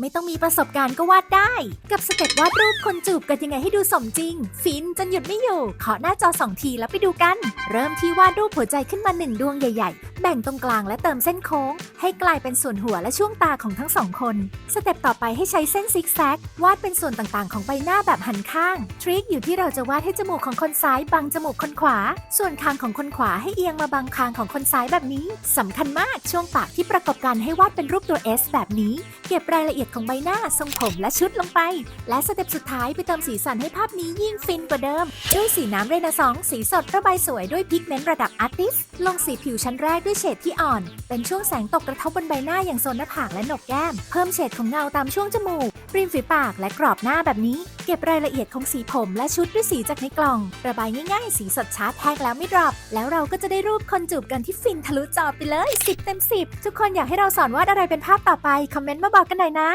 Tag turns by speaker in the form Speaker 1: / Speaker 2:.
Speaker 1: ไม่ต้องมีประสบการณ์ก็วาดได้ กับสเต็ปวาดรูปคนจูบกันยังไงให้ดูสมจริง ฟินจนหยุดไม่อยู่ขอหน้าจอสองทีแล้วไปดูกัน เริ่มที่วาดรูปหัวใจขึ้นมาหนึ่งดวงใหญ่ ๆ แบ่งตรงกลางและเติมเส้นโค้ง ให้กลายเป็นส่วนหัวและช่วงตาของทั้งสองคน สเต็ปต่อไปให้ใช้เส้นซิกแซกวาดเป็นส่วนต่างๆ ของใบหน้าแบบหันข้าง ทริคอยู่ที่เราจะวาดให้จมูกของคนซ้ายบังจมูกคนขวา ส่วนคางของคนขวาให้เอียงมาบังคางของคนซ้ายแบบนี้สำคัญมากช่วงปากที่ประกอบกันให้วาดเป็นรูปตัว S แบบนี้ เก็บรายละเอียดของใบหน้าทรงผมและชุดลงไป และสเต็ปสุดท้ายไปเติมสีสันให้ภาพนี้ยิ่งฟินกว่าเดิม ด้วยสีน้ำเรนาซองสีสดระบายสวยด้วยพิกเมนต์ระดับอาร์ติสลงสีผิวชั้นแรกด้วยเฉดที่อ่อน เป็นช่วงแสงตกกระทบบนใบหน้าอย่างโซนหน้าผากและหนกแก้ม เพิ่มเฉดของเงาตามช่วงจมูกริมฝีปากและกรอบหน้าแบบนี้ เก็บรายละเอียดของสีผมและชุดด้วยสีจากในกล่อง ระบายง่ายๆ สีสดชัดแห้งแล้วไม่ดรอป แล้วเราก็จะได้รูปคนจูบกันที่ฟินทะลุจอไปเลย 10 เต็ม 10 ทุกคนอยากให้เราสอนวาดอะไรเป็นภาพต่อไป คอมเมนต์มาบอกกันหน่อยนะ